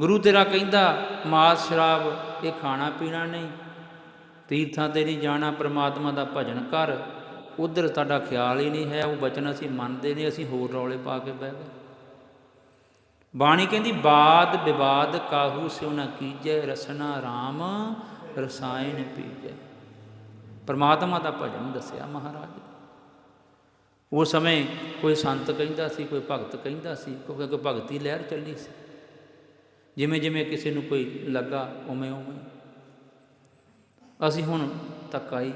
ਗੁਰੂ ਤੇਰਾ ਕਹਿੰਦਾ, ਮਾਸ ਸ਼ਰਾਬ, ਇਹ ਖਾਣਾ ਪੀਣਾ ਨਹੀਂ। ਤੀਰਥਾਂ ਤੇ ਨਹੀਂ ਜਾਣਾ, ਪ੍ਰਮਾਤਮਾ ਦਾ ਭਜਨ ਕਰ। ਉਧਰ ਤੁਹਾਡਾ ਖਿਆਲ ਹੀ ਨਹੀਂ ਹੈ, ਉਹ ਬਚਨ ਅਸੀਂ ਮੰਨਦੇ ਨਹੀਂ, ਅਸੀਂ ਹੋਰ ਰੌਲੇ ਪਾ ਕੇ ਬਹਿ ਗਏ। ਬਾਣੀ ਕਹਿੰਦੀ, ਬਾਦ ਵਿਵਾਦ ਕਾਹੂ ਸਿਉ ਨ ਕੀਜੈ, ਰਸਨਾ RAM ਰਸਾਇਣ ਪੀਜੈ। ਪਰਮਾਤਮਾ ਦਾ ਭਜਨ ਦੱਸਿਆ ਮਹਾਰਾਜ। ਉਹ ਸਮੇਂ ਕੋਈ ਸੰਤ ਕਹਿੰਦਾ ਸੀ, ਕੋਈ ਭਗਤ ਕਹਿੰਦਾ ਸੀ, ਕਿਉਂਕਿ ਕੋਈ ਭਗਤੀ ਲਹਿਰ ਚੱਲੀ ਸੀ। ਜਿਵੇਂ ਜਿਵੇਂ ਕਿਸੇ ਨੂੰ ਕੋਈ ਲੱਗਾ, ਉਵੇਂ ਉਵੇਂ। ਅਸੀਂ ਹੁਣ ਤੱਕ ਆਈ,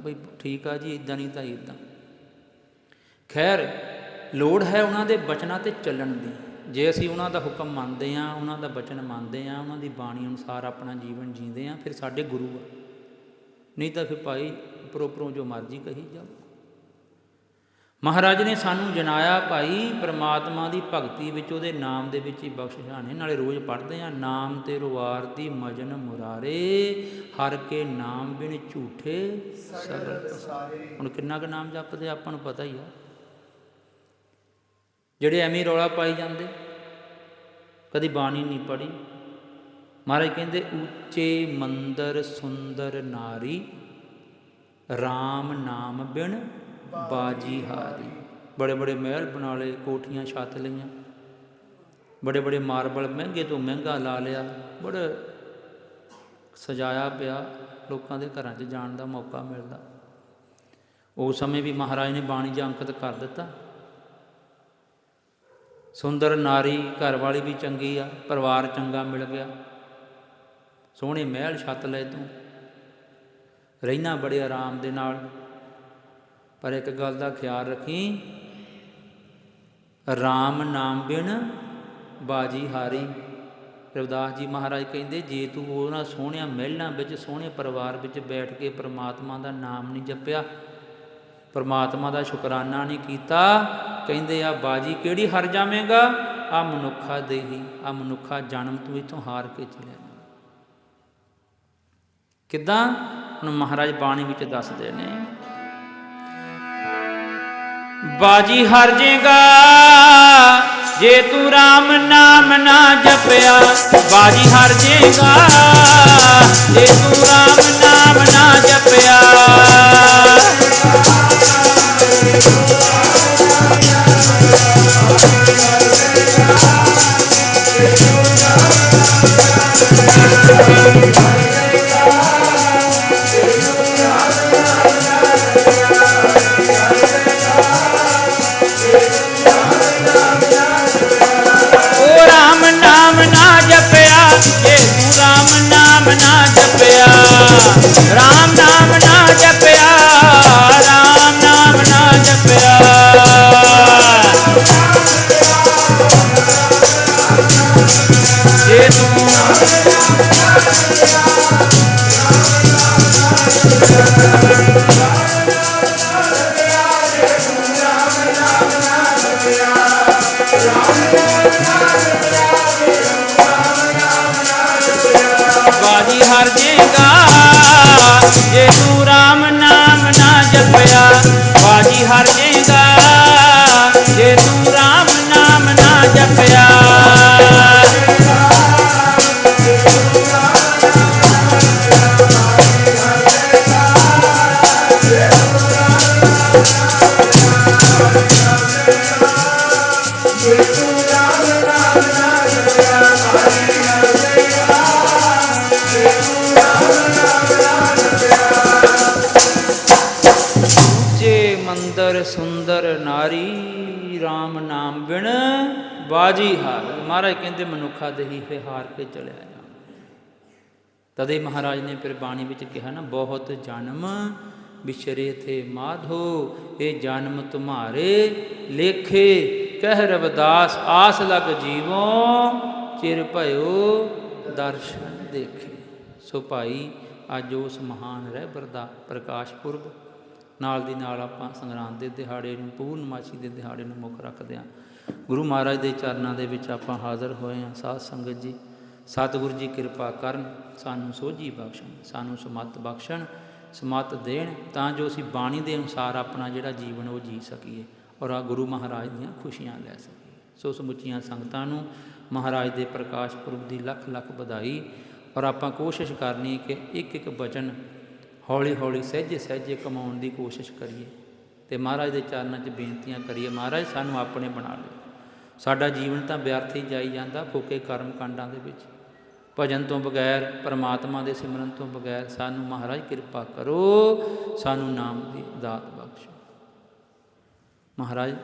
ਬਈ ਠੀਕ ਆ ਜੀ ਇਦਾਂ ਨਹੀਂ ਤਾਂ ਇਦਾਂ ਖੈਰ, ਲੋੜ ਹੈ ਉਹਨਾਂ ਦੇ ਬਚਨਾਂ ਤੇ ਚੱਲਣ ਦੀ। ਜੇ ਅਸੀਂ ਉਹਨਾਂ ਦਾ ਹੁਕਮ ਮੰਨਦੇ ਆ ਉਹਨਾਂ ਦਾ ਬਚਨ ਮੰਨਦੇ ਆ ਉਹਨਾਂ ਦੀ ਬਾਣੀ ਅਨੁਸਾਰ ਆਪਣਾ ਜੀਵਨ ਜੀਂਦੇ ਆ ਫਿਰ ਸਾਡੇ ਗੁਰੂ ਆ। ਨਹੀਂ ਤਾਂ ਫਿਰ ਭਾਈ, ਉੱਪਰੋਂ ਉੱਪਰੋਂ ਜੋ ਮਰਜ਼ੀ ਕਹੀ ਜਾਓ ਮਹਾਰਾਜ ਨੇ ਸਾਨੂੰ ਜਨਾਇਆ, ਭਾਈ ਪ੍ਰਮਾਤਮਾ ਦੀ ਭਗਤੀ ਵਿੱਚ ਉਹਦੇ ਨਾਮ ਦੇ ਵਿੱਚ ਹੀ ਬਖਸ਼ਿਸ਼ਾਂ ਨੇ ਨਾਲੇ ਰੋਜ਼ ਪੜ੍ਹਦੇ ਆ ਨਾਮ ਤੇ ਰੁਵਾਰ ਦੀ ਮਜਨ ਮੁਰਾਰੇ, ਹਰ ਕੇ ਨਾਮ ਬਿਨ ਝੂਠੇ ਸਗਲ ਸਾਰੇ ਹੁਣ ਕਿੰਨਾ ਕੁ ਨਾਮ ਜਪਦੇ ਆਪਾਂ ਨੂੰ ਪਤਾ ਹੀ ਆ। ਜਿਹੜੇ ਐਵੇਂ ਰੌਲਾ ਪਾਈ ਜਾਂਦੇ, ਕਦੀ ਬਾਣੀ ਨਹੀਂ ਪੜੀ ਮਹਾਰਾਜ ਕਹਿੰਦੇ, ਉੱਚੇ ਮੰਦਰ ਸੁੰਦਰ ਨਾਰੀ RAM ਨਾਮ ਬਿਨ ਬਾਜੀ ਹਾਰੀ। ਬੜੇ ਬੜੇ ਮਹਿਲ ਬਣਾ ਲਏ, ਕੋਠੀਆਂ ਛੱਤ ਲਈਆਂ। ਬੜੇ ਬੜੇ ਮਾਰਬਲ ਮਹਿੰਗੇ ਤੋਂ ਮਹਿੰਗਾ ਲਾ ਲਿਆ। ਬੜਾ ਸਜਾਇਆ ਪਿਆ ਲੋਕਾਂ ਦੇ ਘਰਾਂ 'ਚ ਜਾਣ ਦਾ ਮੌਕਾ ਮਿਲਦਾ। ਉਸ ਸਮੇਂ ਵੀ ਮਹਾਰਾਜ ਨੇ ਬਾਣੀ 'ਚ ਅੰਕਿਤ ਕਰ ਦਿੱਤਾ। ਸੁੰਦਰ ਨਾਰੀ ਘਰ ਵਾਲੀ ਵੀ ਚੰਗੀ ਆ, ਪਰਿਵਾਰ ਚੰਗਾ ਮਿਲ ਗਿਆ। ਸੋਹਣੇ ਮਹਿਲ ਛੱਤ ਲੈ ਤੂੰ। ਰਹਿਣਾ ਬੜੇ ਆਰਾਮ ਦੇ ਨਾਲ। ਪਰ ਇੱਕ ਗੱਲ ਦਾ ਖਿਆਲ ਰੱਖੀ। RAM ਨਾਮ ਬਿਨ ਬਾਜੀ ਹਾਰੀ। ਰਵਿਦਾਸ ਜੀ ਮਹਾਰਾਜ ਕਹਿੰਦੇ, ਜੇ ਤੂੰ ਉਹਨਾਂ ਸੋਹਣਿਆਂ ਮਹਿਲਾਂ ਵਿੱਚ, ਸੋਹਣੇ ਪਰਿਵਾਰ ਵਿੱਚ ਬੈਠ ਕੇ ਪ੍ਰਮਾਤਮਾ ਦਾ ਨਾਮ ਨਹੀਂ ਜਪਿਆ, ਪਰਮਾਤਮਾ ਦਾ ਸ਼ੁਕਰਾਨਾ ਨਹੀਂ ਕੀਤਾ, ਕਹਿੰਦੇ ਆ ਬਾਜੀ ਕਿਹੜੀ ਹਾਰ ਜਾਵੇਂਗਾ? ਆ ਮਨੁੱਖਾ ਦੇਹੀ ਆ ਮਨੁੱਖਾ ਜਨਮ ਤੂੰ ਇਥੋਂ ਹਾਰ ਕੇ ਚਲਿਆ ਜਾ। ਕਿੱਦਾਂ? ਹੁਣ ਮਹਾਰਾਜ ਬਾਣੀ ਵਿੱਚ ਦੱਸਦੇ ਨੇ ਬਾਜੀ ਹਰ ਜੇਗਾ। ਜੇ ਤੂੰ RAM ਨਾਮ ਨਾ ਜਪਿਆ, ਬਾਜੀ ਹਰ ਜੇਗਾ। ਜੇ ਤੂੰ RAM ਨਾਮ ਨਾ ਜਪਿਆ। ਰਾਮ ਨਾਮ ਨਾ ਜਪਿਆ ਰਾਮ ਨਾਮ ਨਾ ਜਪਿਆ ਜੇ ਤੂੰ ਬਾਜੀ ਹਰ ਸੁੰਦਰ ਨਾਰੀ RAM ਨਾਮ ਬਿਨ ਬਾਜੀ ਹਾਰ ਮਹਾਰਾਜ ਕਹਿੰਦੇ, ਮਨੁੱਖਾ ਦੇਹੀ ਫੇ ਹਾਰ ਕੇ ਚਲਿਆ ਜਾ। ਤਦੇ ਮਹਾਰਾਜ ਨੇ ਫਿਰ ਬਾਣੀ ਵਿੱਚ ਕਿਹਾ ਨਾ, ਬਹੁਤ ਜਨਮ ਵਿਚਰੇ ਥੇ ਮਾਧੋ, ਇਹ ਜਨਮ ਤੁਮਾਰੇ ਲੇਖੇ। ਕਹਿ ਰਵਦਾਸ, ਆਸ ਲਗ ਜੀਵੋ, ਚਿਰ ਭਇਓ ਦਰਸ਼ਨ ਦੇਖੇ। ਸੋ ਭਾਈ, ਅੱਜ ਉਸ ਮਹਾਨ ਰਹਿਬਰ ਦਾ ਪ੍ਰਕਾਸ਼ ਪੁਰਬ ਨਾਲ ਦੀ ਨਾਲ ਆਪਾਂ ਸੰਗਰਾਂਦ ਦੇ ਦਿਹਾੜੇ ਨੂੰ, ਪੂਰਨਮਾਸ਼ੀ ਦੇ ਦਿਹਾੜੇ ਨੂੰ ਮੁੱਖ ਰੱਖਦੇ ਹਾਂ। ਗੁਰੂ ਮਹਾਰਾਜ ਦੇ ਚਰਨਾਂ ਦੇ ਵਿੱਚ ਆਪਾਂ ਹਾਜ਼ਰ ਹੋਏ ਹਾਂ। ਸਾਧ ਸੰਗਤ ਜੀ, ਸਤਿਗੁਰੂ ਜੀ ਕਿਰਪਾ ਕਰਨ, ਸਾਨੂੰ ਸੋਝੀ ਬਖਸ਼ਣ, ਸਾਨੂੰ ਸਮੱਤ ਬਖਸ਼ਣ, ਸਮੱਤ ਦੇਣ, ਤਾਂ ਜੋ ਅਸੀਂ ਬਾਣੀ ਦੇ ਅਨੁਸਾਰ ਆਪਣਾ ਜਿਹੜਾ ਜੀਵਨ ਉਹ ਜੀ ਸਕੀਏ ਔਰ ਆ ਗੁਰੂ ਮਹਾਰਾਜ ਦੀਆਂ ਖੁਸ਼ੀਆਂ ਲੈ ਸਕੀਏ। ਸੋ ਸਮੁੱਚੀਆਂ ਸੰਗਤਾਂ ਨੂੰ ਮਹਾਰਾਜ ਦੇ ਪ੍ਰਕਾਸ਼ ਪੁਰਬ ਦੀ ਲੱਖ ਲੱਖ ਵਧਾਈ ਔਰ ਆਪਾਂ ਕੋਸ਼ਿਸ਼ ਕਰਨੀ ਕਿ ਇੱਕ ਇੱਕ ਬਚਨ ਹੌਲੀ ਹੌਲੀ ਸਹਿਜੇ ਸਹਿਜੇ ਕਮਾਉਣ ਦੀ ਕੋਸ਼ਿਸ਼ ਕਰੀਏ ਤੇ ਮਹਾਰਾਜ ਦੇ ਚਰਨਾਂ 'ਚ ਬੇਨਤੀਆਂ ਕਰੀਏ, ਮਹਾਰਾਜ ਸਾਨੂੰ ਆਪਣੇ ਬਣਾ ਲਿਓ। ਸਾਡਾ ਜੀਵਨ ਤਾਂ ਵਿਅਰਥ ਹੀ ਜਾਈ ਜਾਂਦਾ ਫੋਕੇ ਕਰਮ ਕਾਂਡਾਂ ਦੇ ਵਿੱਚ। ਭਜਨ ਤੋਂ ਬਗੈਰ, ਪਰਮਾਤਮਾ ਦੇ ਸਿਮਰਨ ਤੋਂ ਬਗੈਰ ਸਾਨੂੰ ਮਹਾਰਾਜ ਕਿਰਪਾ ਕਰੋ, ਸਾਨੂੰ ਨਾਮ ਦੀ ਦਾਤ ਬਖਸ਼ੋ। ਮਹਾਰਾਜ,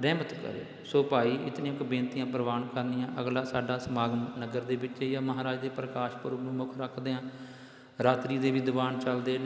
ਰਹਿਮਤ ਕਰੇ। ਸੋ ਭਾਈ, ਇਤਨੀਆਂ ਕੁ ਬੇਨਤੀਆਂ ਪ੍ਰਵਾਨ ਕਰਨੀਆਂ, ਅਗਲਾ ਸਾਡਾ ਸਮਾਗਮ ਨਗਰ ਦੇ ਵਿੱਚ ਹੀ ਆ। ਮਹਾਰਾਜ ਦੇ ਪ੍ਰਕਾਸ਼ ਪੁਰਬ ਨੂੰ ਮੁੱਖ ਰੱਖਦੇ ਆ। ਰਾਤਰੀ ਦੇ ਵੀ ਦੀਵਾਨ ਚੱਲਦੇ ਨੇ।